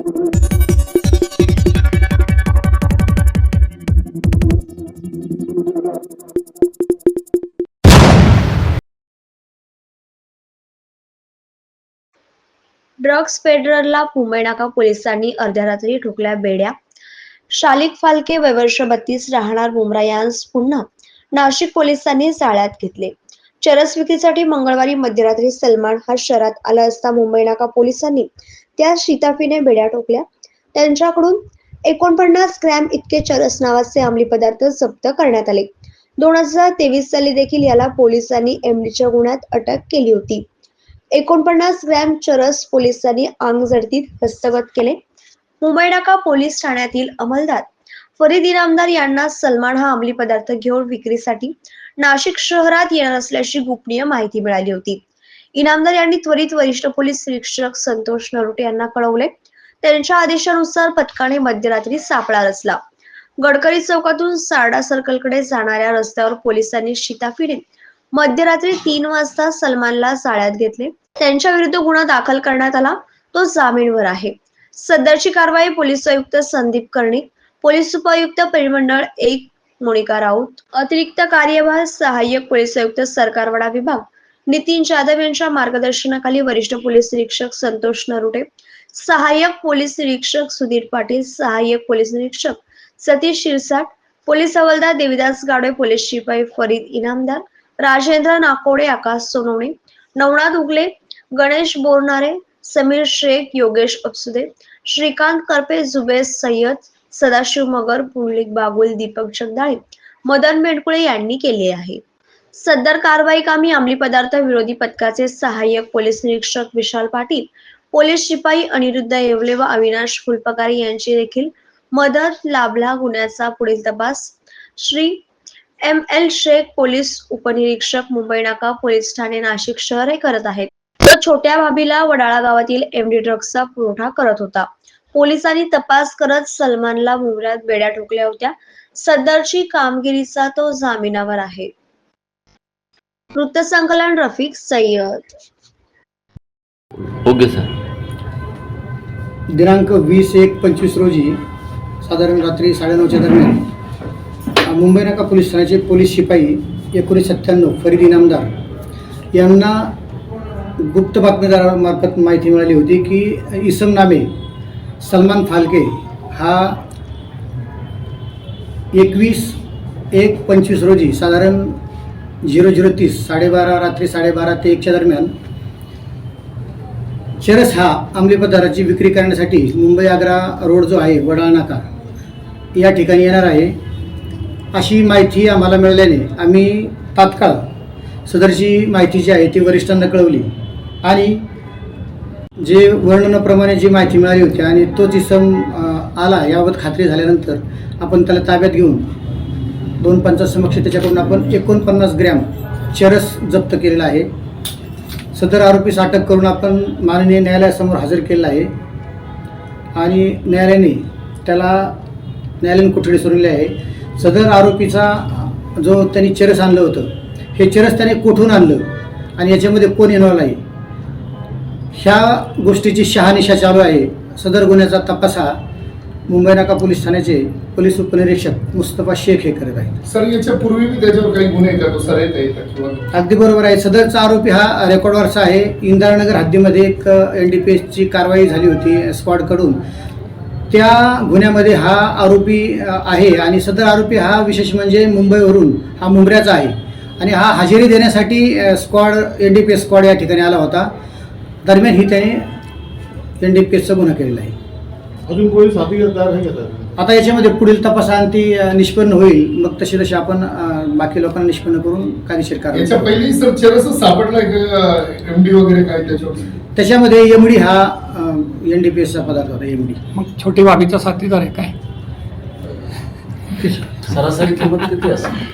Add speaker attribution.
Speaker 1: Drugs पेडलरला Mumbai नाका पोलिसांनी अर्ध्या रात्री ठोकल्या बेड्या. शालिक फालके वयवर्ष बत्तीस राहणार बुमरा यांस पुन्हा नाशिक पोलिसांनी जाळ्यात घेतले. चरस विक्रीसाठी मंगळवारी मध्यरात्री सलमान हा शहरात आला असता मुंबई नाका पोलिसांनी त्या शिताफीने बेड्या ठोकल्या. त्यांच्याकडून एकोणपन्नास ग्रॅम इतके चरस नावाचे अंमली पदार्थ जप्त करण्यात आले. दोन हजार तेवीस साली देखील याला पोलिसांनी एमडीच्या गुन्ह्यात अटक केली होती. एकोणपन्नास ग्रॅम चरस पोलिसांनी अंगझडतीत हस्तगत केले. मुंबई नाका पोलीस ठाण्यातील अंमलदार फरीद इनामदार यांना सलमान हा अंमली पदार्थ घेऊन विक्रीसाठी नाशिक शहरात येणार असल्याची गोपनीय माहिती मिळाली होती. इनामदार यांनी त्वरित वरिष्ठ पोलीस निरीक्षक संतोष नरोटे यांना कळवले. त्यांच्या आदेशानुसार पथकाने मध्यरात्री सापळा रचला. गडकरी चौकातून सारडा सर्कलकडे जाणाऱ्या रस्त्यावर पोलिसांनी शिताफिरीत मध्यरात्री तीन वाजता सलमानला जाळ्यात घेतले. त्यांच्या विरुद्ध गुन्हा दाखल करण्यात आला. तो जामीनवर आहे. सदरची कारवाई पोलीस आयुक्त संदीप कर्णिक पोलीस उपायुक्त परिमंडळ एक मोनिका राऊत अतिरिक्त कार्यभार सहाय्यक पोलीस आयुक्त सरकारवाडा विभाग नितीन जाधव यांच्या मार्गदर्शनाखाली वरिष्ठ पोलीस निरीक्षक संतोष नरुटे सहाय्यक पोलीस निरीक्षक सुधीर पाटील सहाय्यक पोलीस निरीक्षक सतीश शिरसाट पोलीस हवालदार देविदास गाडे पोलीस शिपाई फरीद इनामदार राजेंद्र नाकोडे आकाश सोनवणे नवनाथ उगले गणेश बोरणारे समीर शेख योगेश अपसुदे श्रीकांत करपे जुबेर सय्यद सदाशिव मगर पुंडलिक बागुल दीपक जगदाळे मदन मेडकुळे यांनी केले आहे. सदर कारवाई कामी अंमली पदार्थ विरोधी पथकाचे सहाय्यक पोलीस निरीक्षक विशाल पाटील पोलीस शिपाई अनिरुद्ध येवले व अविनाश फुलपकारी यांची देखील मदत लाभला गुन्ह्याचा पुढील तपास. Shri M L Shaikh police उपनिरीक्षक मुंबई नाका पोलीस ठाणे नाशिक शहर हे करत आहेत. तर छोट्या भाभीला वडाळा गावातील एमडी ड्रग्सचा पुरवठा करत होता. पोलिसांनी तपास करत सलमानला मुंबऱ्यात बेड्या ठोकल्या होत्या. सदरची कामगिरीचा तो जामिनावर आहे. वृत्तसंकलन रफिक सय्यद.
Speaker 2: Okay sir.
Speaker 3: दिनांक वीस एक पंचवीस रोजी साधारण रात्री साडेनऊच्या दरम्यान मुंबई नाका पोलीस ठाण्याचे पोलीस शिपाई एकोणीस सत्त्याण्णव फरीद इनामदार यांना गुप्त बातमीदारामार्फत माहिती मिळाली होती की इसम नामे सलमान फालके हा एकवीस एक पंचवीस रोजी साधारण झिरो झिरो तीस साडेबारा रात्री साडेबारा ते एकच्या दरम्यान चरस हा अंमली पदार्थाची विक्री करण्यासाठी मुंबई आग्रा रोड जो आहे वडाळ नाका या ठिकाणी येणार आहे. अशी माहिती आम्हाला मिळाल्याने आम्ही तात्काळ सदरची माहिती जी आहे ती वरिष्ठांना कळवली. आणि जे वर्णनाप्रमाणे जी माहिती मिळाली होती आणि तोच इसम आला याबाबत खात्री झाल्यानंतर आपण त्याला ताब्यात घेऊन दोन पंचासमक्ष त्याच्याकडून आपण एकोणपन्नास ग्रॅम चरस जप्त केलेला आहे. सदर आरोपीस अटक करून आपण माननीय न्यायालयासमोर हजर केलेला आहे. आणि न्यायालयाने त्याला न्यायालयीन कोठडी सोडलेली आहे. सदर आरोपीचा जो त्यांनी चरस आणलं होतं हे चरस त्याने कोठून आणलं आणि याच्यामध्ये कोण इन्व्हॉल्व आहे? ह्या गोष्टीची शहानिशा चालू आहे. सदर गुन्ह्याचा तपास हा मुंबई नाका पोलीस ठाण्याचे पोलीस उपनिरीक्षक मुस्तफा शेख हे करत आहेत.
Speaker 4: सर याच्या पूर्वी बी त्याच्यावर काही गुन्हे करतो सर येत आहेत किंवा
Speaker 3: अगदी बरोबर आहे. सदरचा आरोपी हा रेकॉर्डवरचा आहे. इंदिरानगर हद्दीमध्ये एक एन डी पी एसची कारवाई झाली होती स्क्वॉडकडून त्या गुन्ह्यामध्ये हा आरोपी आहे आणि सदर आरोपी हा विशेष म्हणजे मुंबईवरून हा मुंबऱ्याचा आहे. आणि हा हजेरी देण्यासाठी squad N D P S squad या ठिकाणी आला होता. दरम्यान ही त्याने एन डी पी एसचा गुन्हा केलेला आहे.
Speaker 4: अजून कोणी साथी तयार नाही घेतात
Speaker 3: आता याच्यामध्ये पुढील तपासांती अ, निष्पन्न होईल. मग तशी तशी आपण बाकी लोकांना निष्पन्न करून कायदेशीर कारवाई
Speaker 4: याच्या
Speaker 3: करू.
Speaker 4: पहिली सर सापडलाय एमडी वगैरे काय त्याच्यावर?
Speaker 3: त्याच्यामध्ये एमडी हा एन डी पी एसचा पदार्थ होता एमडी
Speaker 5: मग छोटी बाबीचा साथीदार आहे काय?
Speaker 2: सरासरी किंमत किती असेल